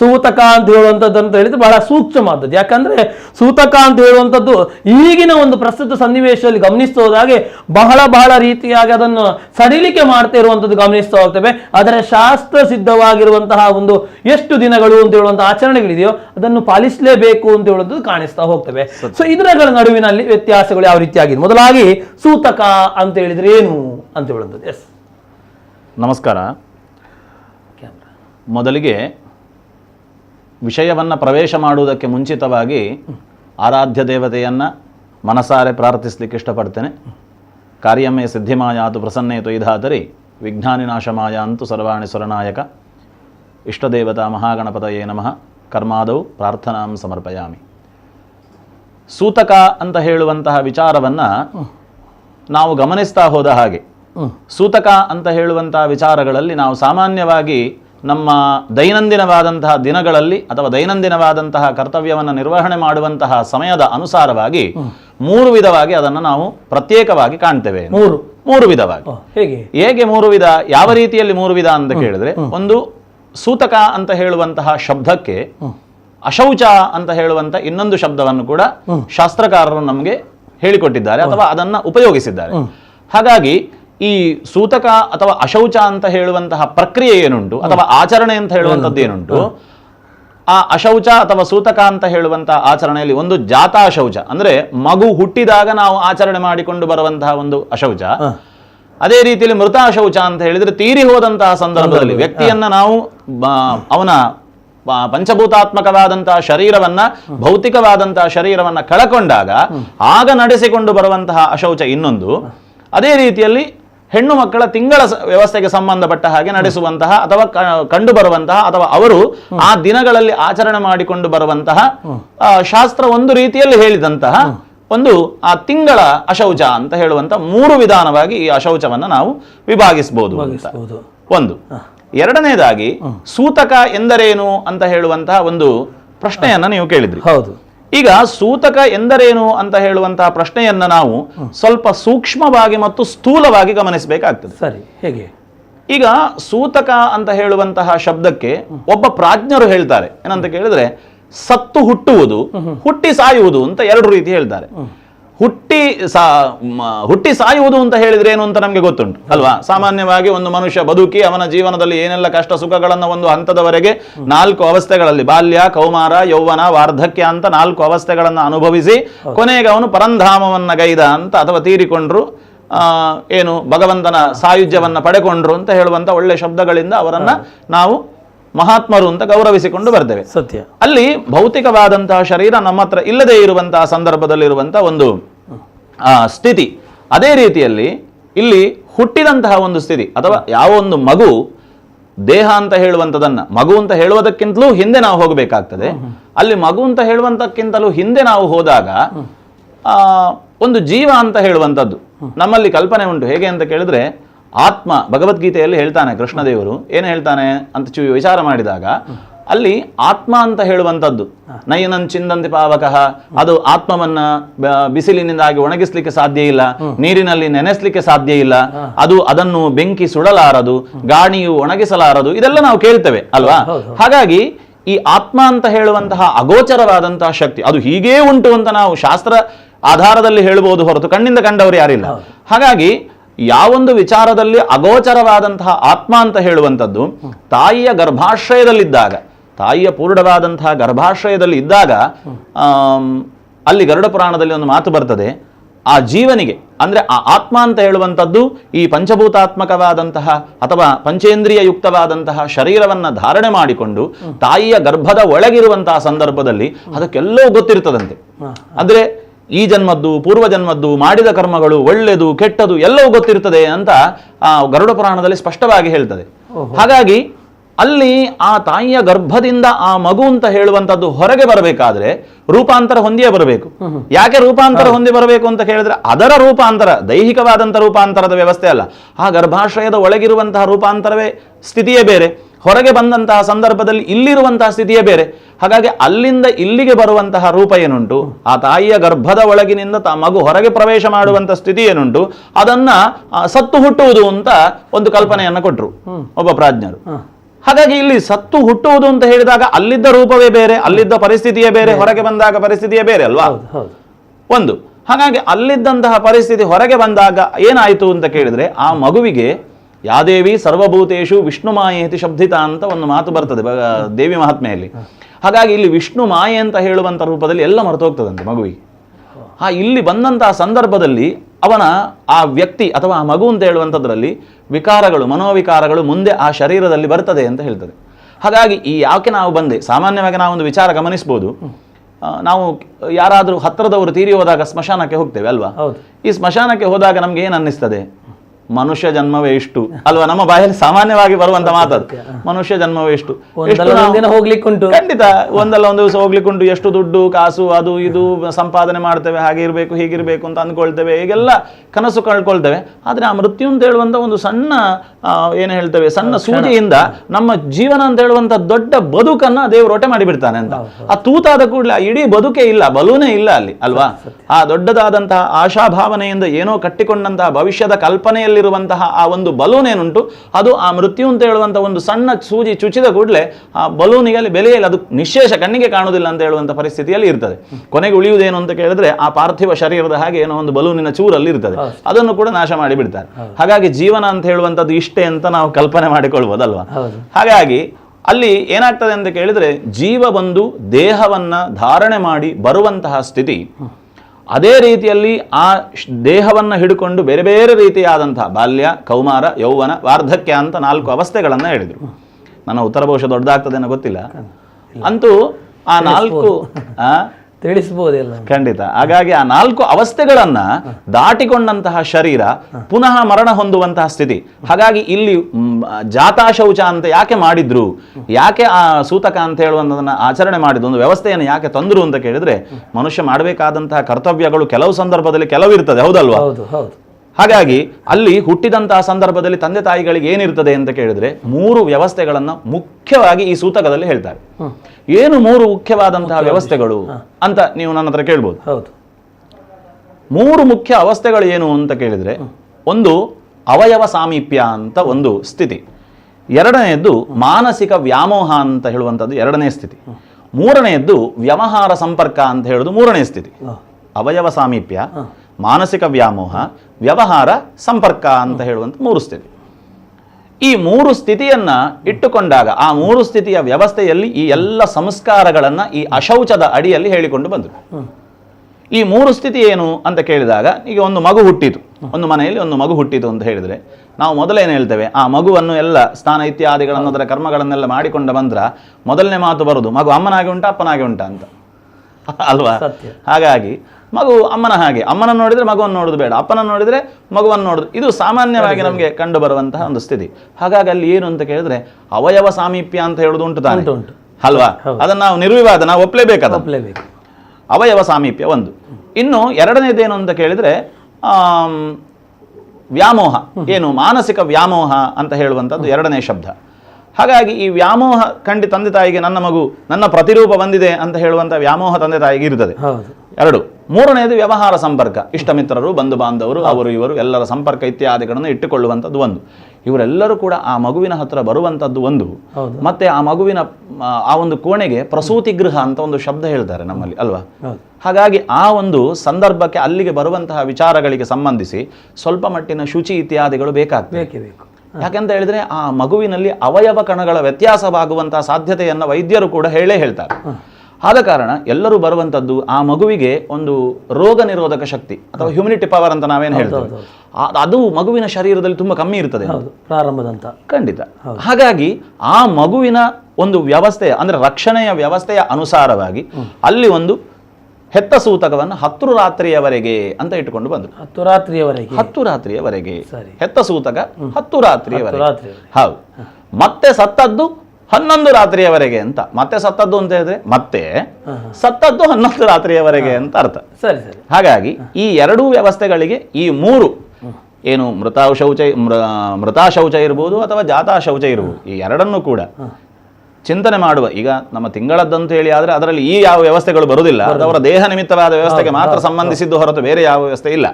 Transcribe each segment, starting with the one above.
ಸೂತಕ ಅಂತ ಹೇಳುವಂಥದ್ದು ಅಂತ ಹೇಳಿದ್ರೆ ಬಹಳ ಸೂಕ್ಷ್ಮವಾದದ್ದು. ಯಾಕಂದ್ರೆ ಸೂತಕ ಅಂತ ಹೇಳುವಂಥದ್ದು ಈಗಿನ ಒಂದು ಪ್ರಸ್ತುತ ಸನ್ನಿವೇಶದಲ್ಲಿ ಗಮನಿಸ್ತಾ ಹೋದಾಗೆ ಬಹಳ ಬಹಳ ರೀತಿಯಾಗಿ ಅದನ್ನು ಸಡಿಲಿಕೆ ಮಾಡ್ತಾ ಇರುವಂಥದ್ದು ಗಮನಿಸ್ತಾ ಹೋಗ್ತೇವೆ. ಅದರ ಶಾಸ್ತ್ರ ಸಿದ್ಧವಾಗಿರುವಂತಹ ಒಂದು ಎಷ್ಟು ದಿನಗಳು ಅಂತ ಹೇಳುವಂತಹ ಆಚರಣೆಗಳಿದೆಯೋ ಅದನ್ನು ಪಾಲಿಸಲೇಬೇಕು ಅಂತ ಹೇಳುವಂಥದ್ದು ಕಾಣಿಸ್ತಾ ಹೋಗ್ತೇವೆ. ಸೊ ಇದರಗಳ ನಡುವಿನಲ್ಲಿ ವ್ಯತ್ಯಾಸಗಳು ಯಾವ ರೀತಿಯಾಗಿದೆ? ಮೊದಲಾಗಿ ಸೂತಕ ಅಂತ ಹೇಳಿದ್ರೆ ಏನು ಅಂತ ಹೇಳುವಂಥದ್ದು. ಎಸ್ ನಮಸ್ಕಾರ. ಮೊದಲಿಗೆ ವಿಷಯವನ್ನು ಪ್ರವೇಶ ಮಾಡುವುದಕ್ಕೆ ಮುಂಚಿತವಾಗಿ ಆರಾಧ್ಯ ದೇವತೆಯನ್ನು ಮನಸಾರೆ ಪ್ರಾರ್ಥಿಸಲಿಕ್ಕೆ ಇಷ್ಟಪಡ್ತೇನೆ. ಕಾರ್ಯಮೇ ಸಿದ್ಧಿಮಾಯಾತು ಪ್ರಸನ್ನೇತು ಇದಾದರಿ ವಿಜ್ಞಾನಿ ನಾಶಮಾಯ ಅಂತು ಸರ್ವಾಣಿ ಸುರನಾಯಕ ಇಷ್ಟದೇವತಾ ಮಹಾಗಣಪತಯೇ ನಮಃ. ಕರ್ಮಾದೌ ಪ್ರಾರ್ಥನಾಂ ಸಮರ್ಪಯಾಮಿ. ಸೂತಕ ಅಂತ ಹೇಳುವಂತಹ ವಿಚಾರವನ್ನು ನಾವು ಗಮನಿಸ್ತಾ ಹೋದ ಹಾಗೆ. ಸೂತಕ ಅಂತ ಹೇಳುವಂತಹ ವಿಚಾರಗಳಲ್ಲಿ ನಾವು ಸಾಮಾನ್ಯವಾಗಿ ನಮ್ಮ ದೈನಂದಿನವಾದಂತಹ ದಿನಗಳಲ್ಲಿ ಅಥವಾ ದೈನಂದಿನವಾದಂತಹ ಕರ್ತವ್ಯವನ್ನು ನಿರ್ವಹಣೆ ಮಾಡುವಂತಹ ಸಮಯದ ಅನುಸಾರವಾಗಿ ಮೂರು ವಿಧವಾಗಿ ಅದನ್ನು ನಾವು ಪ್ರತ್ಯೇಕವಾಗಿ ಕಾಣ್ತೇವೆ ಮೂರು. ಮೂರು ವಿಧವಾಗಿ. ಹೇಗೆ? ಹೇಗೆ ಮೂರು ವಿಧ? ಯಾವ ರೀತಿಯಲ್ಲಿ ಮೂರು ವಿಧ ಅಂತ ಕೇಳಿದ್ರೆ ಒಂದು ಸೂತಕ ಅಂತ ಹೇಳುವಂತಹ ಶಬ್ದಕ್ಕೆ ಅಶೌಚ ಅಂತ ಹೇಳುವಂತ ಇನ್ನೊಂದು ಶಬ್ದವನ್ನು ಕೂಡ ಶಾಸ್ತ್ರಕಾರರು ನಮಗೆ ಹೇಳಿಕೊಟ್ಟಿದ್ದಾರೆ ಅಥವಾ ಅದನ್ನ ಉಪಯೋಗಿಸಿದ್ದಾರೆ. ಹಾಗಾಗಿ ಈ ಸೂತಕ ಅಥವಾ ಅಶೌಚ ಅಂತ ಹೇಳುವಂತಹ ಪ್ರಕ್ರಿಯೆ ಏನುಂಟು ಅಥವಾ ಆಚರಣೆ ಅಂತ ಹೇಳುವಂಥದ್ದು ಏನುಂಟು? ಆ ಅಶೌಚ ಅಥವಾ ಸೂತಕ ಅಂತ ಹೇಳುವಂತಹ ಆಚರಣೆಯಲ್ಲಿ ಒಂದು ಜಾತ ಅಶೌಚ. ಅಂದ್ರೆ ಮಗು ಹುಟ್ಟಿದಾಗ ನಾವು ಆಚರಣೆ ಮಾಡಿಕೊಂಡು ಬರುವಂತಹ ಒಂದು ಅಶೌಚ. ಅದೇ ರೀತಿಯಲ್ಲಿ ಮೃತ ಅಶೌಚ ಅಂತ ಹೇಳಿದ್ರೆ ತೀರಿ ಹೋದಂತಹ ಸಂದರ್ಭದಲ್ಲಿ ವ್ಯಕ್ತಿಯನ್ನ ನಾವು ಅವನ ಪಂಚಭೂತಾತ್ಮಕವಾದಂತಹ ಶರೀರವನ್ನ ಭೌತಿಕವಾದಂತಹ ಶರೀರವನ್ನ ಕಳಕೊಂಡಾಗ ಆಗ ನಡೆಸಿಕೊಂಡು ಬರುವಂತಹ ಅಶೌಚ ಇನ್ನೊಂದು. ಅದೇ ರೀತಿಯಲ್ಲಿ ಹೆಣ್ಣು ಮಕ್ಕಳ ತಿಂಗಳ ವ್ಯವಸ್ಥೆಗೆ ಸಂಬಂಧಪಟ್ಟ ಹಾಗೆ ನಡೆಸುವಂತಹ ಅಥವಾ ಕಂಡು ಬರುವಂತಹ ಅಥವಾ ಅವರು ಆ ದಿನಗಳಲ್ಲಿ ಆಚರಣೆ ಮಾಡಿಕೊಂಡು ಬರುವಂತಹ ಆ, ಶಾಸ್ತ್ರ ಒಂದು ರೀತಿಯಲ್ಲಿ ಹೇಳಿದಂತಹ ಒಂದು ಆ ತಿಂಗಳ ಅಶೌಚ ಅಂತ ಹೇಳುವಂತ ಮೂರು ವಿಧಾನವಾಗಿ ಈ ಅಶೌಚವನ್ನು ನಾವು ವಿಭಾಗಿಸಬಹುದು ಒಂದು ಎರಡನೇದಾಗಿ ಸೂತಕ ಎಂದರೇನು ಅಂತ ಹೇಳುವಂತಹ ಒಂದು ಪ್ರಶ್ನೆಯನ್ನ ನೀವು ಕೇಳಿದ್ರಿ. ಹೌದು. ಈಗ ಸೂತಕ ಎಂದರೇನು ಅಂತ ಹೇಳುವಂತಹ ಪ್ರಶ್ನೆಯನ್ನ ನಾವು ಸ್ವಲ್ಪ ಸೂಕ್ಷ್ಮವಾಗಿ ಮತ್ತು ಸ್ಥೂಲವಾಗಿ ಗಮನಿಸಬೇಕಾಗ್ತದೆ. ಸರಿ ಹೇಗೆ? ಈಗ ಸೂತಕ ಅಂತ ಹೇಳುವಂತಹ ಶಬ್ದಕ್ಕೆ ಒಬ್ಬ ಪ್ರಾಜ್ಞರು ಹೇಳ್ತಾರೆ. ಏನಂತ ಕೇಳಿದ್ರೆ ಸತ್ತು ಹುಟ್ಟುವುದು ಹುಟ್ಟಿ ಸಾಯುವುದು ಅಂತ ಎರಡು ರೀತಿ ಹೇಳ್ತಾರೆ. ಹುಟ್ಟಿ ಸಾ ಹುಟ್ಟಿ ಸಾಯುವುದು ಅಂತ ಹೇಳಿದ್ರೆ ಏನು ಅಂತ ನಮಗೆ ಗೊತ್ತುಂಟು ಅಲ್ವಾ? ಸಾಮಾನ್ಯವಾಗಿ ಒಂದು ಮನುಷ್ಯ ಬದುಕಿ ಅವನ ಜೀವನದಲ್ಲಿ ಏನೆಲ್ಲ ಕಷ್ಟ ಸುಖಗಳನ್ನ ಒಂದು ಹಂತದವರೆಗೆ ನಾಲ್ಕು ಅವಸ್ಥೆಗಳಲ್ಲಿ ಬಾಲ್ಯ ಕೌಮಾರ ಯೌವನ ವಾರ್ಧಕ್ಯ ಅಂತ ನಾಲ್ಕು ಅವಸ್ಥೆಗಳನ್ನ ಅನುಭವಿಸಿ ಕೊನೆಗೆ ಅವನು ಪರಂಧಾಮವನ್ನ ಗೈದ ಅಂತ ಅಥವಾ ತೀರಿಕೊಂಡ್ರು ಏನು ಭಗವಂತನ ಸಾಯುಜ್ಯವನ್ನ ಪಡೆಕೊಂಡ್ರು ಅಂತ ಹೇಳುವಂತ ಒಳ್ಳೆ ಶಬ್ದಗಳಿಂದ ಅವರನ್ನ ನಾವು ಮಹಾತ್ಮರು ಅಂತ ಗೌರವಿಸಿಕೊಂಡು ಬರ್ತೇವೆ. ಸತ್ಯ. ಅಲ್ಲಿ ಭೌತಿಕವಾದಂತಹ ಶರೀರ ನಮ್ಮ ಹತ್ರ ಇಲ್ಲದೆ ಇರುವಂತಹ ಸಂದರ್ಭದಲ್ಲಿರುವಂತಹ ಒಂದು ಆ, ಸ್ಥಿತಿ. ಅದೇ ರೀತಿಯಲ್ಲಿ ಇಲ್ಲಿ ಹುಟ್ಟಿದಂತಹ ಒಂದು ಸ್ಥಿತಿ ಅಥವಾ ಯಾವ ಒಂದು ಮಗು ದೇಹ ಅಂತ ಹೇಳುವಂಥದ್ದನ್ನ ಮಗು ಅಂತ ಹೇಳುವುದಕ್ಕಿಂತಲೂ ಹಿಂದೆ ನಾವು ಹೋಗಬೇಕಾಗ್ತದೆ. ಅಲ್ಲಿ ಮಗು ಅಂತ ಹೇಳುವಂತಕ್ಕಿಂತಲೂ ಹಿಂದೆ ನಾವು ಹೋದಾಗ ಆ, ಒಂದು ಜೀವ ಅಂತ ಹೇಳುವಂಥದ್ದು. ನಮ್ಮಲ್ಲಿ ಕಲ್ಪನೆ ಉಂಟು. ಹೇಗೆ ಅಂತ ಕೇಳಿದ್ರೆ ಆತ್ಮ ಭಗವದ್ಗೀತೆಯಲ್ಲಿ ಹೇಳ್ತಾನೆ ಕೃಷ್ಣದೇವರು. ಏನು ಹೇಳ್ತಾನೆ ಅಂತ ಚು ವಿಚಾರ ಮಾಡಿದಾಗ ಅಲ್ಲಿ ಆತ್ಮ ಅಂತ ಹೇಳುವಂಥದ್ದು. ನಯನನ್ ಚಿಂದಂತಿ ಪಾವಕಃ. ಅದು ಆತ್ಮವನ್ನ ಬಿಸಿಲಿನಿಂದಾಗಿ ಒಣಗಿಸ್ಲಿಕ್ಕೆ ಸಾಧ್ಯ ಇಲ್ಲ. ನೀರಿನಲ್ಲಿ ನೆನೆಸ್ಲಿಕ್ಕೆ ಸಾಧ್ಯ ಇಲ್ಲ. ಅದು ಅದನ್ನು ಬೆಂಕಿ ಸುಡಲಾರದು ಗಾಣಿಯು ಒಣಗಿಸಲಾರದು ಇದೆಲ್ಲ ನಾವು ಕೇಳ್ತೇವೆ ಅಲ್ವಾ? ಹಾಗಾಗಿ ಈ ಆತ್ಮ ಅಂತ ಹೇಳುವಂತಹ ಅಗೋಚರವಾದಂತಹ ಶಕ್ತಿ ಅದು ಹೀಗೇ ಉಂಟು ಅಂತ ನಾವು ಶಾಸ್ತ್ರ ಆಧಾರದಲ್ಲಿ ಹೇಳಬಹುದು ಹೊರತು ಕಣ್ಣಿಂದ ಕಂಡವರು ಯಾರಿಲ್ಲ. ಹಾಗಾಗಿ ಯಾವೊಂದು ವಿಚಾರದಲ್ಲಿ ಅಗೋಚರವಾದಂತಹ ಆತ್ಮ ಅಂತ ಹೇಳುವಂಥದ್ದು ತಾಯಿಯ ಗರ್ಭಾಶ್ರಯದಲ್ಲಿದ್ದಾಗ ತಾಯಿಯ ಪೂರ್ಣವಾದಂತಹ ಗರ್ಭಾಶ್ರಯದಲ್ಲಿ ಇದ್ದಾಗ ಅಲ್ಲಿ ಗರುಡ ಪುರಾಣದಲ್ಲಿ ಒಂದು ಮಾತು ಬರ್ತದೆ ಆ ಜೀವನಿಗೆ ಅಂದ್ರೆ ಆ ಆತ್ಮ ಅಂತ ಹೇಳುವಂಥದ್ದು ಈ ಪಂಚಭೂತಾತ್ಮಕವಾದಂತಹ ಅಥವಾ ಪಂಚೇಂದ್ರಿಯ ಯುಕ್ತವಾದಂತಹ ಶರೀರವನ್ನು ಧಾರಣೆ ಮಾಡಿಕೊಂಡು ತಾಯಿಯ ಗರ್ಭದ ಒಳಗಿರುವಂತಹ ಸಂದರ್ಭದಲ್ಲಿ ಅದಕ್ಕೆಲ್ಲವೂ ಗೊತ್ತಿರ್ತದಂತೆ. ಅಂದ್ರೆ ಈ ಜನ್ಮದ್ದು ಪೂರ್ವ ಜನ್ಮದ್ದು ಮಾಡಿದ ಕರ್ಮಗಳು ಒಳ್ಳೆಯದು ಕೆಟ್ಟದು ಎಲ್ಲವೂ ಗೊತ್ತಿರ್ತದೆ ಅಂತ ಆ ಗರುಡ ಪುರಾಣದಲ್ಲಿ ಸ್ಪಷ್ಟವಾಗಿ ಹೇಳ್ತದೆ. ಹಾಗಾಗಿ ಅಲ್ಲಿ ಆ ತಾಯಿಯ ಗರ್ಭದಿಂದ ಆ ಮಗು ಅಂತ ಹೇಳುವಂತದ್ದು ಹೊರಗೆ ಬರಬೇಕಾದ್ರೆ ರೂಪಾಂತರ ಹೊಂದಿಯೇ ಬರಬೇಕು. ಯಾಕೆ ರೂಪಾಂತರ ಹೊಂದಿ ಬರಬೇಕು ಅಂತ ಕೇಳಿದ್ರೆ ಅದರ ರೂಪಾಂತರ ದೈಹಿಕವಾದಂಥ ರೂಪಾಂತರದ ವ್ಯವಸ್ಥೆ ಅಲ್ಲ. ಆ ಗರ್ಭಾಶ್ರಯದ ಒಳಗಿರುವಂತಹ ರೂಪಾಂತರವೇ ಸ್ಥಿತಿಯೇ ಬೇರೆ. ಹೊರಗೆ ಬಂದಂತಹ ಸಂದರ್ಭದಲ್ಲಿ ಇಲ್ಲಿರುವಂತಹ ಸ್ಥಿತಿಯೇ ಬೇರೆ. ಹಾಗಾಗಿ ಅಲ್ಲಿಂದ ಇಲ್ಲಿಗೆ ಬರುವಂತಹ ರೂಪ ಏನುಂಟು? ಆ ತಾಯಿಯ ಗರ್ಭದ ಒಳಗಿನಿಂದ ತ ಮಗು ಹೊರಗೆ ಪ್ರವೇಶ ಮಾಡುವಂತಹ ಸ್ಥಿತಿ ಏನುಂಟು? ಅದನ್ನ ಸತ್ತು ಹುಟ್ಟುವುದು ಅಂತ ಒಂದು ಕಲ್ಪನೆಯನ್ನ ಕೊಟ್ಟರು ಒಬ್ಬ ಪ್ರಾಜ್ಞರು. ಹಾಗಾಗಿ ಇಲ್ಲಿ ಸತ್ತು ಹುಟ್ಟುವುದು ಅಂತ ಹೇಳಿದಾಗ ಅಲ್ಲಿದ್ದ ರೂಪವೇ ಬೇರೆ ಅಲ್ಲಿದ್ದ ಪರಿಸ್ಥಿತಿಯೇ ಬೇರೆ ಹೊರಗೆ ಬಂದಾಗ ಪರಿಸ್ಥಿತಿಯೇ ಬೇರೆ ಅಲ್ವಾ? ಒಂದು. ಹಾಗಾಗಿ ಅಲ್ಲಿದ್ದಂತಹ ಪರಿಸ್ಥಿತಿ ಹೊರಗೆ ಬಂದಾಗ ಏನಾಯಿತು ಅಂತ ಕೇಳಿದ್ರೆ ಆ ಮಗುವಿಗೆ ಯಾದೇವಿ ಸರ್ವಭೂತೇಶು ವಿಷ್ಣು ಮಾಯೆ ಇತಿ ಶಬ್ದಿತ ಅಂತ ಒಂದು ಮಾತು ಬರ್ತದೆ ದೇವಿ ಮಹಾತ್ಮೆಯಲ್ಲಿ. ಹಾಗಾಗಿ ಇಲ್ಲಿ ವಿಷ್ಣು ಮಾಯೆ ಅಂತ ಹೇಳುವಂತ ರೂಪದಲ್ಲಿ ಎಲ್ಲ ಮರೆತೋಗ್ತದಂತೆ ಮಗುವಿಗೆ. ಆ ಇಲ್ಲಿ ಬಂದಂತಹ ಸಂದರ್ಭದಲ್ಲಿ ಅವನ ಆ ವ್ಯಕ್ತಿ ಅಥವಾ ಆ ಮಗು ಅಂತ ಹೇಳುವಂಥದ್ರಲ್ಲಿ ವಿಕಾರಗಳು ಮನೋವಿಕಾರಗಳು ಮುಂದೆ ಆ ಶರೀರದಲ್ಲಿ ಬರ್ತದೆ ಅಂತ ಹೇಳ್ತದೆ. ಹಾಗಾಗಿ ಈ ಯಾಕೆ ನಾವು ಬಂದೆ ಸಾಮಾನ್ಯವಾಗಿ ನಾವೊಂದು ಒಂದು ವಿಚಾರ ಗಮನಿಸ್ಬೋದು. ನಾವು ಯಾರಾದರೂ ಹತ್ತಿರದವರು ತೀರಿ ಹೋದಾಗ ಸ್ಮಶಾನಕ್ಕೆ ಹೋಗ್ತೇವೆ ಅಲ್ವಾ? ಈ ಸ್ಮಶಾನಕ್ಕೆ ಹೋದಾಗ ನಮ್ಗೆ ಏನು ಅನ್ನಿಸ್ತದೆ? ಮನುಷ್ಯ ಜನ್ಮವೇ ಇಷ್ಟು. ಅಲ್ವಾ? ನಮ್ಮ ಬಾಯಲ್ಲಿ ಸಾಮಾನ್ಯವಾಗಿ ಬರುವಂತ ಮಾತದು ಮನುಷ್ಯ ಜನ್ಮವೇ ಇಷ್ಟು. ಹೋಗ್ಲಿಕ್ಕುಂಟು. ಖಂಡಿತ. ಒಂದಲ್ಲ ಒಂದು ದಿವಸ ಹೋಗ್ಲಿಕ್ಕುಂಟು. ಎಷ್ಟು ದುಡ್ಡು ಕಾಸು ಅದು ಇದು ಸಂಪಾದನೆ ಮಾಡ್ತೇವೆ. ಹಾಗೆ ಇರಬೇಕು ಹೀಗಿರ್ಬೇಕು ಅಂತ ಅಂದ್ಕೊಳ್ತೇವೆ. ಈಗೆಲ್ಲ ಕನಸು ಕಳ್ಕೊಳ್ತೇವೆ. ಆದ್ರೆ ಆ ಮೃತ್ಯು ಅಂತ ಹೇಳುವಂತ ಒಂದು ಸಣ್ಣ ಏನು ಹೇಳ್ತೇವೆ? ಸಣ್ಣ ಸೂಜಿಯಿಂದ ನಮ್ಮ ಜೀವನ ಅಂತ ಹೇಳುವಂತ ದೊಡ್ಡ ಬದುಕನ್ನ ದೇವರು ಒಟ್ಟೆ ಮಾಡಿಬಿಡ್ತಾನೆ ಅಂತ. ಆ ತೂತಾದ ಕೂಡಲೇ ಆ ಇಡೀ ಬದುಕೇ ಇಲ್ಲ ಬಲೂನೇ ಇಲ್ಲ ಅಲ್ಲಿ ಅಲ್ವಾ? ಆ ದೊಡ್ಡದಾದಂತಹ ಆಶಾಭಾವನೆಯಿಂದ ಏನೋ ಕಟ್ಟಿಕೊಂಡಂತಹ ಭವಿಷ್ಯದ ಕಲ್ಪನೆಯಲ್ಲಿರುವಂತಹ ಆ ಒಂದು ಬಲೂನ್ ಏನುಂಟು ಅದು ಆ ಮೃತ್ಯು ಅಂತ ಹೇಳುವಂತ ಒಂದು ಸಣ್ಣ ಸೂಜಿ ಚುಚ್ಚಿದ ಕೂಡಲೇ ಆ ಬಲೂನಿಗೆ ಅಲ್ಲಿ ಬೆಲೆಯಲ್ಲಿ ಅದು ನಿಶೇಷ ಕಣ್ಣಿಗೆ ಕಾಣುವುದಿಲ್ಲ ಅಂತ ಹೇಳುವಂತ ಪರಿಸ್ಥಿತಿಯಲ್ಲಿ ಇರ್ತದೆ. ಕೊನೆಗೆ ಉಳಿಯುವುದೇನು ಅಂತ ಕೇಳಿದ್ರೆ ಆ ಪಾರ್ಥಿವ ಶರೀರದ ಹಾಗೆ ಏನೋ ಒಂದು ಬಲೂನಿನ ಚೂರಲ್ಲಿ ಇರ್ತದೆ. ಅದನ್ನು ಕೂಡ ನಾಶ ಮಾಡಿ ಬಿಡ್ತಾರೆ ಹಾಗಾಗಿ ಜೀವನ ಅಂತ ಹೇಳುವಂಥದ್ದು ಇಷ್ಟೇ ಅಂತ ನಾವು ಕಲ್ಪನೆ ಮಾಡಿಕೊಳ್ಬೋದಲ್ವಾ ಹಾಗಾಗಿ ಅಲ್ಲಿ ಏನಾಗ್ತದೆ ಅಂತ ಕೇಳಿದ್ರೆ ಜೀವ ಬಂದು ದೇಹವನ್ನ ಧಾರಣೆ ಮಾಡಿ ಬರುವಂತಹ ಸ್ಥಿತಿ ಅದೇ ರೀತಿಯಲ್ಲಿ ಆ ದೇಹವನ್ನು ಹಿಡ್ಕೊಂಡು ಬೇರೆ ಬೇರೆ ರೀತಿಯಾದಂಥ ಬಾಲ್ಯ ಕೌಮಾರ ಯೌವನ ವಾರ್ಧಕ್ಯ ಅಂತ ನಾಲ್ಕು ಅವಸ್ಥೆಗಳನ್ನು ಹೇಳಿದ್ರು. ನನ್ನ ಉತ್ತರ ಬಹುಶಃ ದೊಡ್ಡದಾಗ್ತದೆ ಅನ್ನೋ ಗೊತ್ತಿಲ್ಲ ಅಂತೂ ಆ ನಾಲ್ಕು ಆ ತಿಳಿಸ್ಬೋದಿಲ್ಲ ಖಂಡಿತ. ಹಾಗಾಗಿ ಆ ನಾಲ್ಕು ಅವಸ್ಥೆಗಳನ್ನ ದಾಟಿಕೊಂಡಂತಹ ಶರೀರ ಪುನಃ ಮರಣ ಹೊಂದುವಂತಹ ಸ್ಥಿತಿ. ಹಾಗಾಗಿ ಇಲ್ಲಿ ಜಾತಾ ಶೌಚ ಅಂತ ಯಾಕೆ ಮಾಡಿದ್ರು? ಯಾಕೆ ಆ ಸೂತಕ ಅಂತ ಹೇಳುವಂಥದನ್ನ ಆಚರಣೆ ಮಾಡಿದ್ರು? ಒಂದು ವ್ಯವಸ್ಥೆಯನ್ನು ಯಾಕೆ ತಂದ್ರು ಅಂತ ಕೇಳಿದ್ರೆ ಮನುಷ್ಯ ಮಾಡಬೇಕಾದಂತಹ ಕರ್ತವ್ಯಗಳು ಕೆಲವು ಸಂದರ್ಭದಲ್ಲಿ ಕೆಲವು ಇರ್ತದೆ ಹೌದಲ್ವಾ? ಹೌದು ಹೌದು. ಹಾಗಾಗಿ ಅಲ್ಲಿ ಹುಟ್ಟಿದಂತಹ ಸಂದರ್ಭದಲ್ಲಿ ತಂದೆ ತಾಯಿಗಳಿಗೆ ಏನಿರ್ತದೆ ಅಂತ ಕೇಳಿದ್ರೆ ಮೂರು ವ್ಯವಸ್ಥೆಗಳನ್ನ ಮುಖ್ಯವಾಗಿ ಈ ಸೂತಕದಲ್ಲಿ ಹೇಳ್ತಾರೆ. ಏನು ಮೂರು ಮುಖ್ಯವಾದಂತಹ ವ್ಯವಸ್ಥೆಗಳು ಅಂತ ನೀವು ನನ್ನ ಹತ್ರ ಕೇಳ್ಬೋದು. ಹೌದು. ಮೂರು ಮುಖ್ಯ ಅವಸ್ಥೆಗಳು ಏನು ಅಂತ ಕೇಳಿದ್ರೆ ಒಂದು ಅವಯವ ಸಾಮೀಪ್ಯ ಅಂತ ಒಂದು ಸ್ಥಿತಿ. ಎರಡನೆಯದ್ದು ಮಾನಸಿಕ ವ್ಯಾಮೋಹ ಅಂತ ಹೇಳುವಂಥದ್ದು ಎರಡನೇ ಸ್ಥಿತಿ. ಮೂರನೆಯದ್ದು ವ್ಯವಹಾರ ಸಂಪರ್ಕ ಅಂತ ಹೇಳೋದು ಮೂರನೇ ಸ್ಥಿತಿ. ಅವಯವ ಸಾಮೀಪ್ಯ ಮಾನಸಿಕ ವ್ಯಾಮೋಹ ವ್ಯವಹಾರ ಸಂಪರ್ಕ ಅಂತ ಹೇಳುವಂಥ ಮೂರು ಸ್ಥಿತಿ. ಈ ಮೂರು ಸ್ಥಿತಿಯನ್ನು ಇಟ್ಟುಕೊಂಡಾಗ ಆ ಮೂರು ಸ್ಥಿತಿಯ ವ್ಯವಸ್ಥೆಯಲ್ಲಿ ಈ ಎಲ್ಲ ಸಂಸ್ಕಾರಗಳನ್ನು ಈ ಅಶೌಚದ ಅಡಿಯಲ್ಲಿ ಹೇಳಿಕೊಂಡು ಬಂದರು. ಈ ಮೂರು ಸ್ಥಿತಿ ಏನು ಅಂತ ಕೇಳಿದಾಗ ಈಗ ಒಂದು ಮಗು ಹುಟ್ಟಿತು. ಒಂದು ಮನೆಯಲ್ಲಿ ಒಂದು ಮಗು ಹುಟ್ಟಿತು ಅಂತ ಹೇಳಿದರೆ ನಾವು ಮೊದಲೇನು ಹೇಳ್ತೇವೆ ಆ ಮಗುವನ್ನು ಎಲ್ಲ ಸ್ಥಾನ ಇತ್ಯಾದಿಗಳನ್ನು ಅದರ ಕರ್ಮಗಳನ್ನೆಲ್ಲ ಮಾಡಿಕೊಂಡು ಬಂದ್ರ ಮೊದಲನೇ ಮಾತು ಬರೋದು ಮಗು ಅಮ್ಮನಾಗಿ ಉಂಟಾ ಅಪ್ಪನಾಗಿ ಉಂಟಾ ಅಂತ. ಅಲ್ವಾ? ಹಾಗಾಗಿ ಮಗು ಅಮ್ಮನ ಹಾಗೆ. ಅಮ್ಮನ ನೋಡಿದ್ರೆ ಮಗುವನ್ನು ನೋಡುದು ಬೇಡ. ಅಪ್ಪನ ನೋಡಿದ್ರೆ ಮಗುವನ್ನು ನೋಡುದು ಇದು ಸಾಮಾನ್ಯವಾಗಿ ನಮಗೆ ಕಂಡು ಬರುವಂತಹ ಒಂದು ಸ್ಥಿತಿ. ಹಾಗಾಗಿ ಅಲ್ಲಿ ಏನು ಅಂತ ಕೇಳಿದ್ರೆ ಅವಯವ ಸಾಮೀಪ್ಯ ಅಂತ ಹೇಳುದು ಉಂಟು ತಾನೆ. ಉಂಟು. ಅಲ್ವಾ? ಅದನ್ನ ನಾವು ನಿರ್ವಿವಾದ ನಾವು ಒಪ್ಲೇಬೇಕದ ಒಪ್ಲೇಬೇಕು ಅವಯವ ಸಾಮೀಪ್ಯ ಒಂದು. ಇನ್ನು ಎರಡನೇದೇನು ಅಂತ ಕೇಳಿದ್ರೆ ಆ ವ್ಯಾಮೋಹ. ಏನು? ಮಾನಸಿಕ ವ್ಯಾಮೋಹ ಅಂತ ಹೇಳುವಂಥದ್ದು ಎರಡನೇ ಶಬ್ದ. ಹಾಗಾಗಿ ಈ ವ್ಯಾಮೋಹ ಕಂಡಿ ತಂದೆ ತಾಯಿಗೆ ನನ್ನ ಮಗು ನನ್ನ ಪ್ರತಿರೂಪ ಬಂದಿದೆ ಅಂತ ಹೇಳುವಂಥ ವ್ಯಾಮೋಹ ತಂದೆ ತಾಯಿಗೆ ಇರ್ತದೆ. ಹೌದು. ಎರಡು. ಮೂರನೇದು ವ್ಯವಹಾರ ಸಂಪರ್ಕ. ಇಷ್ಟ ಮಿತ್ರರು ಬಂಧು ಬಾಂಧವರು ಅವರು ಇವರು ಎಲ್ಲರ ಸಂಪರ್ಕ ಇತ್ಯಾದಿಗಳನ್ನು ಇಟ್ಟುಕೊಳ್ಳುವಂಥದ್ದು ಒಂದು. ಇವರೆಲ್ಲರೂ ಕೂಡ ಆ ಮಗುವಿನ ಹತ್ರ ಬರುವಂಥದ್ದು ಒಂದು. ಮತ್ತೆ ಆ ಮಗುವಿನ ಆ, ಒಂದು ಕೋಣೆಗೆ ಪ್ರಸೂತಿ ಗೃಹ ಅಂತ ಒಂದು ಶಬ್ದ ಹೇಳ್ತಾರೆ ನಮ್ಮಲ್ಲಿ ಅಲ್ವಾ? ಹಾಗಾಗಿ ಆ ಒಂದು ಸಂದರ್ಭಕ್ಕೆ ಅಲ್ಲಿಗೆ ಬರುವಂತಹ ವಿಚಾರಗಳಿಗೆ ಸಂಬಂಧಿಸಿ ಸ್ವಲ್ಪ ಮಟ್ಟಿನ ಶುಚಿ ಇತ್ಯಾದಿಗಳು ಬೇಕಾಗ್ತದೆ ಬೇಕೇ ಬೇಕು. ಯಾಕೆಂತ ಹೇಳಿದ್ರೆ ಆ ಮಗುವಿನಲ್ಲಿ ಅವಯವ ಕಣಗಳ ವ್ಯತ್ಯಾಸವಾಗುವಂತಹ ಸಾಧ್ಯತೆಯನ್ನ ವೈದ್ಯರು ಕೂಡ ಹೇಳೇ ಹೇಳ್ತಾರೆ. ಆದ ಕಾರಣ ಎಲ್ಲರೂ ಬರುವಂತದ್ದು ಆ ಮಗುವಿಗೆ ಒಂದು ರೋಗ ನಿರೋಧಕ ಶಕ್ತಿ ಅಥವಾ ಹ್ಯುಮಿನಿಟಿ ಪವರ್ ಅಂತ ನಾವೇನು ಹೇಳ್ತೇವೆ. ಅದು ಮಗುವಿನ ಶರೀರದಲ್ಲಿ ತುಂಬಾ ಕಮ್ಮಿ ಇರ್ತದೆ. ಪ್ರಾರಂಭದಂತ. ಖಂಡಿತ. ಹಾಗಾಗಿ ಆ ಮಗುವಿನ ಒಂದು ವ್ಯವಸ್ಥೆಯ ಅಂದ್ರೆ ರಕ್ಷಣೆಯ ವ್ಯವಸ್ಥೆಯ ಅನುಸಾರವಾಗಿ ಅಲ್ಲಿ ಒಂದು ಹೆತ್ತ ಸೂತಕವನ್ನು ಹತ್ತು ರಾತ್ರಿಯವರೆಗೆ ಅಂತ ಇಟ್ಟುಕೊಂಡು ಬಂದರು ಹತ್ತು ರಾತ್ರಿಯವರೆಗೆ. ಹತ್ತು ರಾತ್ರಿಯವರೆಗೆ. ಹೆತ್ತ ಸೂತಕ ಹತ್ತು ರಾತ್ರಿಯವರೆಗೆ. ಹೌದು. ಮತ್ತೆ ಸತ್ತದ್ದು ಹನ್ನೊಂದು ರಾತ್ರಿಯವರೆಗೆ ಅಂತ. ಮತ್ತೆ ಸತ್ತದ್ದು ಅಂತ ಹೇಳಿದ್ರೆ ಮತ್ತೆ ಸತ್ತದ್ದು ಹನ್ನೊಂದು ರಾತ್ರಿಯವರೆಗೆ ಅಂತ ಅರ್ಥ. ಸರಿ ಸರಿ. ಹಾಗಾಗಿ ಈ ಎರಡೂ ವ್ಯವಸ್ಥೆಗಳಿಗೆ ಈ ಮೂರು ಏನು ಮೃತ ಶೌಚ ಮೃ- ಮೃತ ಶೌಚ ಇರ್ಬೋದು ಅಥವಾ ಜಾತಾ ಶೌಚ ಇರ್ಬೋದು ಈ ಎರಡನ್ನು ಕೂಡ ಚಿಂತನೆ ಮಾಡುವ. ಈಗ ನಮ್ಮ ತಿಂಗಳದ್ದಂತ ಹೇಳಿ ಆದ್ರೆ ಅದರಲ್ಲಿ ಈ ಯಾವ ವ್ಯವಸ್ಥೆಗಳು ಬರುವುದಿಲ್ಲ ಅದು ಅವರ ದೇಹ ನಿಮಿತ್ತವಾದ ವ್ಯವಸ್ಥೆಗೆ ಮಾತ್ರ ಸಂಬಂಧಿಸಿದ್ದು ಹೊರತು ಬೇರೆ ಯಾವ ವ್ಯವಸ್ಥೆ ಇಲ್ಲ.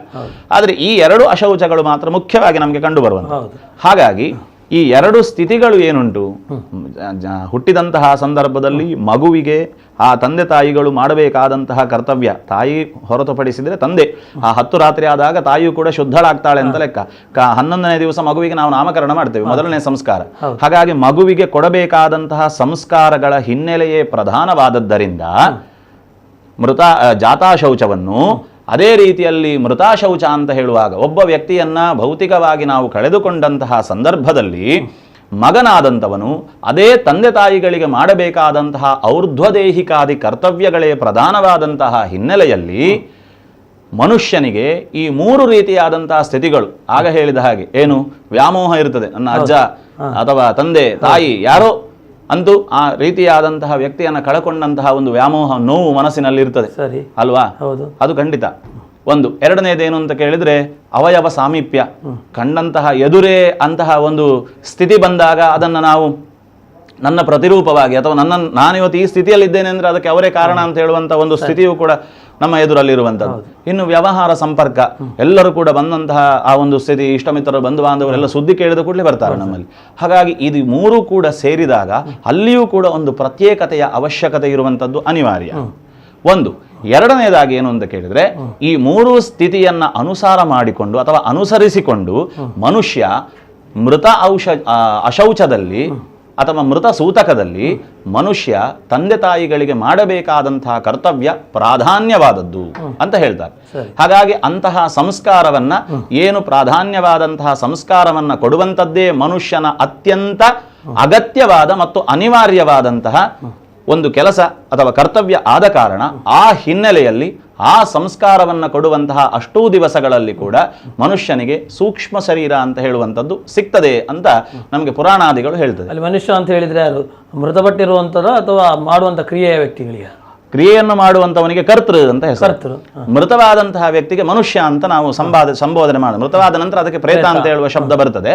ಆದ್ರೆ ಈ ಎರಡು ಅಶೌಚಗಳು ಮಾತ್ರ ಮುಖ್ಯವಾಗಿ ನಮಗೆ ಕಂಡು ಬರುವಂತ ಹಾಗಾಗಿ ಈ ಎರಡು ಸ್ಥಿತಿಗಳು ಏನುಂಟು? ಹುಟ್ಟಿದಂತಹ ಸಂದರ್ಭದಲ್ಲಿ ಮಗುವಿಗೆ ಆ ತಂದೆ ತಾಯಿಗಳು ಮಾಡಬೇಕಾದಂತಹ ಕರ್ತವ್ಯ. ತಾಯಿ ಹೊರತುಪಡಿಸಿದರೆ ತಂದೆ. ಆ ಹತ್ತು ರಾತ್ರಿ ಆದಾಗ ತಾಯಿಯು ಕೂಡ ಶುದ್ಧಳಾಗ್ತಾಳೆ ಅಂತ ಲೆಕ್ಕ ಕ- ಹನ್ನೊಂದನೇ ದಿವಸ ಮಗುವಿಗೆ ನಾವು ನಾಮಕರಣ ಮಾಡ್ತೇವೆ ಮೊದಲನೇ ಸಂಸ್ಕಾರ. ಹಾಗಾಗಿ ಮಗುವಿಗೆ ಕೊಡಬೇಕಾದಂತಹ ಸಂಸ್ಕಾರಗಳ ಹಿನ್ನೆಲೆಯೇ ಪ್ರಧಾನವಾದದ್ದರಿಂದ ಮೃತ ಜಾತಾ ಶೌಚವನ್ನು ಅದೇ ರೀತಿಯಲ್ಲಿ ಮೃತಾಶೌಚ ಅಂತ ಹೇಳುವಾಗ ಒಬ್ಬ ವ್ಯಕ್ತಿಯನ್ನ ಭೌತಿಕವಾಗಿ ನಾವು ಕಳೆದುಕೊಂಡಂತಹ ಸಂದರ್ಭದಲ್ಲಿ ಮಗನಾದಂಥವನು ಅದೇ ತಂದೆ ತಾಯಿಗಳಿಗೆ ಮಾಡಬೇಕಾದಂತಹ ಔರ್ಧ್ವದೇಹಿಕಾದಿ ಕರ್ತವ್ಯಗಳೇ ಪ್ರಧಾನವಾದಂತಹ ಹಿನ್ನೆಲೆಯಲ್ಲಿ ಮನುಷ್ಯನಿಗೆ ಈ ಮೂರು ರೀತಿಯಾದಂತಹ ಸ್ಥಿತಿಗಳು. ಆಗ ಹೇಳಿದ ಹಾಗೆ ಏನು? ವ್ಯಾಮೋಹ ಇರ್ತದೆ. ನನ್ನ ಅಜ್ಜ ಅಥವಾ ತಂದೆ ತಾಯಿ ಯಾರೋ ಅಂತೂ ಆ ರೀತಿಯಾದಂತಹ ವ್ಯಕ್ತಿಯನ್ನು ಕಳಕೊಂಡಂತಹ ಒಂದು ವ್ಯಾಮೋಹ ನೋವು ಮನಸ್ಸಿನಲ್ಲಿ ಇರ್ತದೆ ಸರಿ. ಅಲ್ವಾ? ಹೌದು. ಅದು ಖಂಡಿತ. ಒಂದು ಎರಡನೇದೇನು ಅಂತ ಕೇಳಿದ್ರೆ ಅವಯವ ಸಾಮೀಪ್ಯ. ಕಂಡಂತಹ ಎದುರೇ ಅಂತಹ ಒಂದು ಸ್ಥಿತಿ ಬಂದಾಗ ಅದನ್ನು ನಾವು ನನ್ನ ಪ್ರತಿರೂಪವಾಗಿ ಅಥವಾ ನನ್ನ ನಾನಿವತ್ತು ಈ ಸ್ಥಿತಿಯಲ್ಲಿದ್ದೇನೆ ಅಂದರೆ ಅದಕ್ಕೆ ಅವರೇ ಕಾರಣ ಅಂತ ಹೇಳುವಂಥ ಒಂದು ಸ್ಥಿತಿಯು ಕೂಡ ನಮ್ಮ ಎದುರಲ್ಲಿರುವಂಥದ್ದು. ಇನ್ನು ವ್ಯವಹಾರ ಸಂಪರ್ಕ ಎಲ್ಲರೂ ಕೂಡ ಬಂದಂತಹ ಆ ಒಂದು ಸ್ಥಿತಿ ಇಷ್ಟಮಿತ್ರರು ಬಂಧು ಬಾಂಧವರೆಲ್ಲ ಸುದ್ದಿ ಕೇಳಿದ ಕೂಡಲೇ ಬರ್ತಾರೆ ನಮ್ಮಲ್ಲಿ. ಹಾಗಾಗಿ ಇದು ಮೂರು ಕೂಡ ಸೇರಿದಾಗ ಅಲ್ಲಿಯೂ ಕೂಡ ಒಂದು ಪ್ರತ್ಯೇಕತೆಯ ಅವಶ್ಯಕತೆ ಇರುವಂಥದ್ದು ಅನಿವಾರ್ಯ. ಒಂದು ಎರಡನೇದಾಗಿ ಏನು ಅಂತ ಕೇಳಿದ್ರೆ ಈ ಮೂರು ಸ್ಥಿತಿಯನ್ನ ಅನುಸಾರ ಮಾಡಿಕೊಂಡು ಅಥವಾ ಅನುಸರಿಸಿಕೊಂಡು ಮನುಷ್ಯ ಮೃತ ಔಷ ಅಶೌಚದಲ್ಲಿ ಅಥವಾ ಮೃತ ಸೂತಕದಲ್ಲಿ ಮನುಷ್ಯ ತಂದೆ ತಾಯಿಗಳಿಗೆ ಮಾಡಬೇಕಾದಂತಹ ಕರ್ತವ್ಯ ಪ್ರಾಧಾನ್ಯವಾದದ್ದು ಅಂತ ಹೇಳ್ತಾರೆ. ಹಾಗಾಗಿ ಅಂತಹ ಸಂಸ್ಕಾರವನ್ನ ಏನು ಪ್ರಾಧಾನ್ಯವಾದಂತಹ ಸಂಸ್ಕಾರವನ್ನ ಕೊಡುವಂಥದ್ದೇ ಮನುಷ್ಯನ ಅತ್ಯಂತ ಅಗತ್ಯವಾದ ಮತ್ತು ಅನಿವಾರ್ಯವಾದಂತಹ ಒಂದು ಕೆಲಸ ಅಥವಾ ಕರ್ತವ್ಯ ಆದ ಕಾರಣ ಆ ಹಿನ್ನೆಲೆಯಲ್ಲಿ ಆ ಸಂಸ್ಕಾರವನ್ನು ಕೊಡುವಂತಹ ಅಷ್ಟೂ ದಿವಸಗಳಲ್ಲಿ ಕೂಡ ಮನುಷ್ಯನಿಗೆ ಸೂಕ್ಷ್ಮ ಶರೀರ ಅಂತ ಹೇಳುವಂಥದ್ದು ಸಿಗ್ತದೆ ಅಂತ ನಮಗೆ ಪುರಾಣಾದಿಗಳು ಹೇಳ್ತದೆ. ಅಲ್ಲಿ ಮನುಷ್ಯ ಅಂತ ಹೇಳಿದರೆ ಯಾರು? ಮೃತಪಟ್ಟಿರುವಂಥದ್ದು ಅಥವಾ ಮಾಡುವಂಥ ಕ್ರಿಯೆಯ ವ್ಯಕ್ತಿಗಳಿಗೆ? ಕ್ರಿಯೆಯನ್ನು ಮಾಡುವಂತವನಿಗೆ ಕರ್ತೃ ಅಂತ ಹೆಸರು. ಮೃತವಾದಂತಹ ವ್ಯಕ್ತಿಗೆ ಮನುಷ್ಯ ಅಂತ ನಾವು ಸಂವಾದ ಸಂಬೋಧನೆ ಮಾಡ ಮೃತವಾದ ನಂತರ ಅದಕ್ಕೆ ಪ್ರೇತ ಅಂತ ಹೇಳುವ ಶಬ್ದ ಬರ್ತದೆ.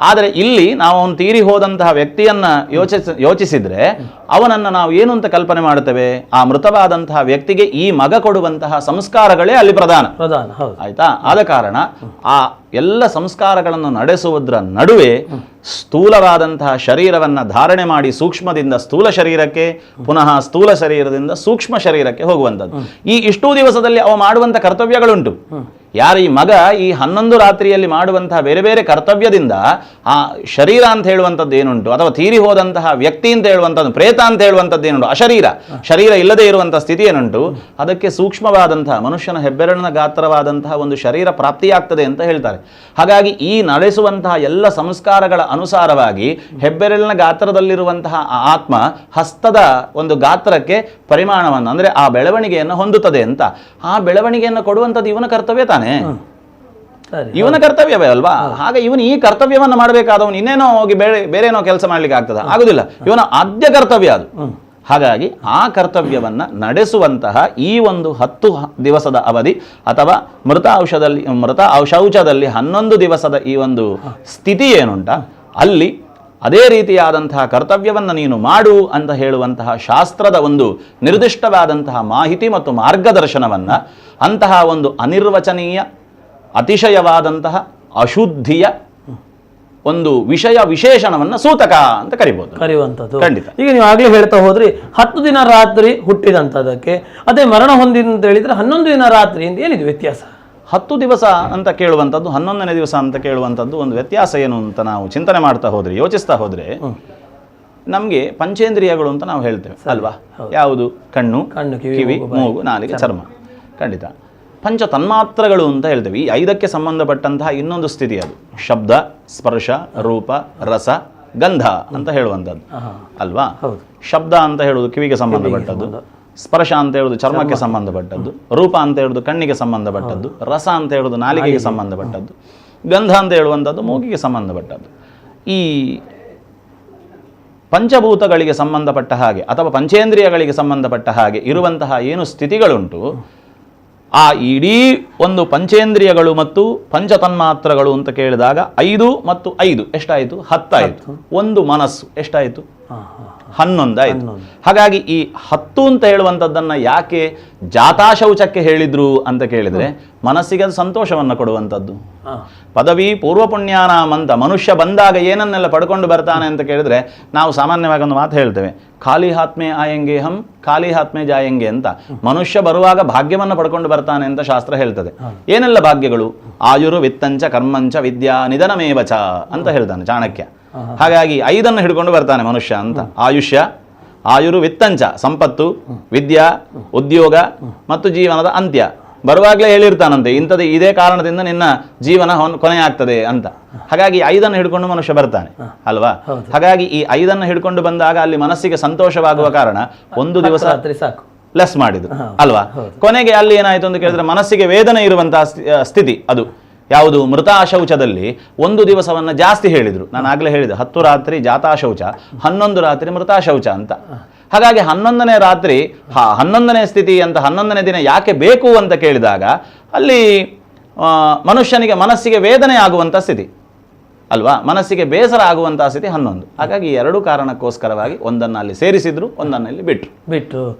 ಆದರೆ ಇಲ್ಲಿ ನಾವು ಅವನು ತೀರಿ ಹೋದಂತಹ ವ್ಯಕ್ತಿಯನ್ನ ಯೋಚಿಸ ಯೋಚಿಸಿದ್ರೆ ಅವನನ್ನ ನಾವು ಏನು ಅಂತ ಕಲ್ಪನೆ ಮಾಡುತ್ತೇವೆ? ಆ ಮೃತವಾದಂತಹ ವ್ಯಕ್ತಿಗೆ ಈ ಮಗ ಕೊಡುವಂತಹ ಸಂಸ್ಕಾರಗಳೇ ಅಲ್ಲಿ ಪ್ರಧಾನ. ಪ್ರಧಾನ ಆಯ್ತಾ? ಆದ ಕಾರಣ ಆ ಎಲ್ಲ ಸಂಸ್ಕಾರಗಳನ್ನು ನಡೆಸುವುದರ ನಡುವೆ ಸ್ಥೂಲವಾದಂತಹ ಶರೀರವನ್ನು ಧಾರಣೆ ಮಾಡಿ ಸೂಕ್ಷ್ಮದಿಂದ ಸ್ಥೂಲ ಶರೀರಕ್ಕೆ, ಪುನಃ ಸ್ಥೂಲ ಶರೀರದಿಂದ ಸೂಕ್ಷ್ಮ ಶರೀರಕ್ಕೆ ಹೋಗುವಂಥದ್ದು. ಈ ಇಷ್ಟೂ ದಿವಸದಲ್ಲಿ ಅವ ಮಾಡುವಂಥ ಕರ್ತವ್ಯಗಳುಂಟು. ಯಾರು ಈ ಮಗ ಈ ಹನ್ನೊಂದು ರಾತ್ರಿಯಲ್ಲಿ ಮಾಡುವಂತಹ ಬೇರೆ ಬೇರೆ ಕರ್ತವ್ಯದಿಂದ ಆ ಶರೀರ ಅಂತ ಹೇಳುವಂಥದ್ದು ಏನುಂಟು? ಅಥವಾ ತೀರಿ ಹೋದಂತಹ ವ್ಯಕ್ತಿ ಅಂತ ಹೇಳುವಂಥದ್ದು, ಪ್ರೇತ ಅಂತ ಹೇಳುವಂಥದ್ದು ಏನುಂಟು? ಅಶರೀರ. ಶರೀರ ಇಲ್ಲದೆ ಇರುವಂತಹ ಸ್ಥಿತಿ ಏನುಂಟು? ಅದಕ್ಕೆ ಸೂಕ್ಷ್ಮವಾದಂತಹ, ಮನುಷ್ಯನ ಹೆಬ್ಬೆರಳಿನ ಗಾತ್ರವಾದಂತಹ ಒಂದು ಶರೀರ ಪ್ರಾಪ್ತಿಯಾಗ್ತದೆ ಅಂತ ಹೇಳ್ತಾರೆ. ಹಾಗಾಗಿ ಈ ನಡೆಸುವಂತಹ ಎಲ್ಲ ಸಂಸ್ಕಾರಗಳ ಅನುಸಾರವಾಗಿ ಹೆಬ್ಬೆರಳಿನ ಗಾತ್ರದಲ್ಲಿರುವಂತಹ ಆತ್ಮ ಹಸ್ತದ ಒಂದು ಗಾತ್ರಕ್ಕೆ ಪರಿಮಾಣವನ್ನು, ಅಂದ್ರೆ ಆ ಬೆಳವಣಿಗೆಯನ್ನು ಹೊಂದುತ್ತದೆ ಅಂತ. ಆ ಬೆಳವಣಿಗೆಯನ್ನು ಕೊಡುವಂಥದ್ದು ಇವನ ಕರ್ತವ್ಯ ತಾನೇ. ಸರಿ ಇವನ ಕರ್ತವ್ಯವೇ ಅಲ್ವಾ? ಹಾಗೆ ಇವನು ಈ ಕರ್ತವ್ಯವನ್ನು ಮಾಡಬೇಕಾದವನು ಇನ್ನೇನೋ ಹೋಗಿ ಬೇರೆ ಬೇರೇನೋ ಕೆಲಸ ಮಾಡ್ಲಿಕ್ಕೆ ಆಗ್ತದ? ಆಗುದಿಲ್ಲ. ಇವನ ಆದ್ಯ ಕರ್ತವ್ಯ ಅದು. ಹಾಗಾಗಿ ಆ ಕರ್ತವ್ಯವನ್ನ ನಡೆಸುವಂತಹ ಈ ಒಂದು ಹತ್ತು ದಿವಸದ ಅವಧಿ ಅಥವಾ ಮೃತ ಔಷಧದಲ್ಲಿ ಮೃತ ಶೌಚದಲ್ಲಿ ಹನ್ನೊಂದು ದಿವಸದ ಈ ಒಂದು ಸ್ಥಿತಿ ಏನುಂಟ? ಅಲ್ಲಿ ಅದೇ ರೀತಿಯಾದಂತಹ ಕರ್ತವ್ಯವನ್ನು ನೀನು ಮಾಡು ಅಂತ ಹೇಳುವಂತಹ ಶಾಸ್ತ್ರದ ಒಂದು ನಿರ್ದಿಷ್ಟವಾದಂತಹ ಮಾಹಿತಿ ಮತ್ತು ಮಾರ್ಗದರ್ಶನವನ್ನ ಅಂತಹ ಒಂದು ಅನಿರ್ವಚನೀಯ ಅತಿಶಯವಾದಂತಹ ಅಶುದ್ಧಿಯ ಒಂದು ವಿಷಯ ವಿಶೇಷಣವನ್ನು ಸೂತಕ ಅಂತ ಕರಿಬಹುದು ಕರೆಯುವಂಥದ್ದು. ಖಂಡಿತ. ಈಗ ನೀವು ಆಗಲೇ ಹೇಳ್ತಾ ಹೋದ್ರಿ ಹತ್ತು ದಿನ ರಾತ್ರಿ ಹುಟ್ಟಿದಂಥದಕ್ಕೆ ಅದೇ ಮರಣ ಹೊಂದಿದೆ ಅಂತ ಹೇಳಿದ್ರೆ ಹನ್ನೊಂದು ದಿನ ರಾತ್ರಿ ಅಂತ ಏನಿದೆ ವ್ಯತ್ಯಾಸ? ಹತ್ತು ದಿವಸ ಅಂತ ಕೇಳುವಂಥದ್ದು ಹನ್ನೊಂದನೇ ದಿವಸ ಅಂತ ಕೇಳುವಂಥದ್ದು ಒಂದು ವ್ಯತ್ಯಾಸ ಏನು ಅಂತ ನಾವು ಚಿಂತನೆ ಮಾಡ್ತಾ ಹೋದರೆ ಯೋಚಿಸ್ತಾ ಹೋದರೆ ನಮಗೆ ಪಂಚೇಂದ್ರಿಯಗಳು ಅಂತ ನಾವು ಹೇಳ್ತೇವೆ ಅಲ್ವಾ? ಯಾವುದು? ಕಣ್ಣು ಕಣ್ಣು, ಕಿವಿ, ಮೂಗು, ನಾಲಿಗೆ ಚರ್ಮ. ಖಂಡಿತ. ಪಂಚ ತನ್ಮಾತ್ರಗಳು ಅಂತ ಹೇಳ್ತೇವೆ. ಈ ಐದಕ್ಕೆ ಸಂಬಂಧಪಟ್ಟಂತಹ ಇನ್ನೊಂದು ಸ್ಥಿತಿ ಅದು. ಶಬ್ದ ಸ್ಪರ್ಶ ರೂಪ ರಸ ಗಂಧ ಅಂತ ಹೇಳುವಂಥದ್ದು. ಅಲ್ವಾ? ಶಬ್ದ ಅಂತ ಹೇಳುವುದು ಕಿವಿಗೆ ಸಂಬಂಧಪಟ್ಟದ್ದು. ಸ್ಪರ್ಶ ಅಂತ ಹೇಳುದು ಚರ್ಮಕ್ಕೆ ಸಂಬಂಧಪಟ್ಟದ್ದು ರೂಪ ಅಂತ ಹೇಳುದು ಕಣ್ಣಿಗೆ ಸಂಬಂಧಪಟ್ಟದ್ದು ರಸ ಅಂತ ಹೇಳುದು ನಾಲಿಗೆಗೆ ಸಂಬಂಧಪಟ್ಟದ್ದು ಗಂಧ ಅಂತ ಹೇಳುವಂಥದ್ದು ಮೂಗಿಗೆ ಸಂಬಂಧಪಟ್ಟದ್ದು. ಈ ಪಂಚಭೂತಗಳಿಗೆ ಸಂಬಂಧಪಟ್ಟ ಹಾಗೆ ಅಥವಾ ಪಂಚೇಂದ್ರಿಯಗಳಿಗೆ ಸಂಬಂಧಪಟ್ಟ ಹಾಗೆ ಇರುವಂತಹ ಏನು ಸ್ಥಿತಿಗಳುಂಟು ಆ ಇಡೀ ಒಂದು ಪಂಚೇಂದ್ರಿಯಗಳು ಮತ್ತು ಪಂಚತನ್ಮಾತ್ರಗಳು ಅಂತ ಕೇಳಿದಾಗ ಐದು ಮತ್ತು ಐದು ಎಷ್ಟಾಯಿತು? ಹತ್ತಾಯಿತು. ಒಂದು ಮನಸ್ಸು ಎಷ್ಟಾಯಿತು? ಹನ್ನೊಂದಾಯ್ತು ಹಾಗಾಗಿ ಈ ಹತ್ತು ಅಂತ ಹೇಳುವಂಥದ್ದನ್ನ ಯಾಕೆ ಜಾತಾಶೌಚಕ್ಕೆ ಹೇಳಿದ್ರು ಅಂತ ಕೇಳಿದ್ರೆ ಮನಸ್ಸಿಗೆ ಅದು ಸಂತೋಷವನ್ನು ಕೊಡುವಂಥದ್ದು. ಪದವಿ ಪೂರ್ವ ಪುಣ್ಯಾನಾಮ್ ಅಂತ ಮನುಷ್ಯ ಬಂದಾಗ ಏನನ್ನೆಲ್ಲ ಪಡ್ಕೊಂಡು ಬರ್ತಾನೆ ಅಂತ ಕೇಳಿದ್ರೆ ನಾವು ಸಾಮಾನ್ಯವಾಗಿ ಒಂದು ಮಾತು ಹೇಳ್ತೇವೆ. ಖಾಲಿ ಹಾತ್ಮೆ ಆಯಂಗೆ ಹಂ ಖಾಲಿ ಹಾತ್ಮೆ ಜಾಯಂಗೆ ಅಂತ. ಮನುಷ್ಯ ಬರುವಾಗ ಭಾಗ್ಯವನ್ನು ಪಡ್ಕೊಂಡು ಬರ್ತಾನೆ ಅಂತ ಶಾಸ್ತ್ರ ಹೇಳ್ತದೆ. ಏನೆಲ್ಲ ಭಾಗ್ಯಗಳು? ಆಯುರು ವಿತ್ತಂಚ ಕರ್ಮಂಚ ವಿದ್ಯಾ ನಿಧನಮೇವಚ ಅಂತ ಹೇಳ್ತಾನೆ ಚಾಣಕ್ಯ. ಹಾಗಾಗಿ ಐದನ್ನು ಹಿಡ್ಕೊಂಡು ಬರ್ತಾನೆ ಮನುಷ್ಯ ಅಂತ. ಆಯುಷ್ಯ ಆಯುರು ವಿತ್ತಂಚ ಸಂಪತ್ತು ವಿದ್ಯಾ ಉದ್ಯೋಗ ಮತ್ತು ಜೀವನದ ಅಂತ್ಯ. ಬರುವಾಗಲೇ ಹೇಳಿರ್ತಾನಂತೆ ಇಂಥದ್ದು ಇದೇ ಕಾರಣದಿಂದ ನಿನ್ನ ಜೀವನ ಹೊನ್- ಕೊನೆ ಆಗ್ತದೆ ಅಂತ ಹಾಗಾಗಿ ಐದನ್ನು ಹಿಡ್ಕೊಂಡು ಮನುಷ್ಯ ಬರ್ತಾನೆ ಅಲ್ವಾ? ಹಾಗಾಗಿ ಈ ಐದನ್ನು ಹಿಡ್ಕೊಂಡು ಬಂದಾಗ ಅಲ್ಲಿ ಮನಸ್ಸಿಗೆ ಸಂತೋಷವಾಗುವ ಕಾರಣ ಒಂದು ದಿವಸ ಸಾಕು. ಲೆಸ್ ಮಾಡಿದ್ರು ಅಲ್ವಾ? ಕೊನೆಗೆ ಅಲ್ಲಿ ಏನಾಯ್ತು ಅಂತ ಕೇಳಿದ್ರೆ ಮನಸ್ಸಿಗೆ ವೇದನೆ ಇರುವಂತಹ ಸ್ಥಿ- ಸ್ಥಿತಿ ಅದು. ಯಾವುದು ಮೃತಾಶೌಚದಲ್ಲಿ ಒಂದು ದಿವಸವನ್ನು ಜಾಸ್ತಿ ಹೇಳಿದರು. ನಾನು ಆಗಲೇ ಹೇಳಿದೆ, ಹತ್ತು ರಾತ್ರಿ ಜಾತಾಶೌಚ, ಹನ್ನೊಂದು ರಾತ್ರಿ ಮೃತಾಶೌಚ ಅಂತ. ಹಾಗಾಗಿ ಹನ್ನೊಂದನೇ ರಾತ್ರಿ ಹನ್ನೊಂದನೇ ಸ್ಥಿತಿ ಅಂತ ಹನ್ನೊಂದನೇ ದಿನ ಯಾಕೆ ಬೇಕು ಅಂತ ಕೇಳಿದಾಗ ಅಲ್ಲಿ ಮನುಷ್ಯನಿಗೆ ಮನಸ್ಸಿಗೆ ವೇದನೆ ಆಗುವಂಥ ಸ್ಥಿತಿ. ಅಲ್ವಾ? ಮನಸ್ಸಿಗೆ ಬೇಸರ ಆಗುವಂಥ ಸ್ಥಿತಿ ಹನ್ನೊಂದು. ಹಾಗಾಗಿ ಎರಡು ಕಾರಣಕ್ಕೋಸ್ಕರವಾಗಿ ಒಂದನ್ನು ಅಲ್ಲಿ ಸೇರಿಸಿದ್ರು, ಒಂದನ್ನು ಇಲ್ಲಿ ಬಿಟ್ರು. ಬಿಟ್ಟು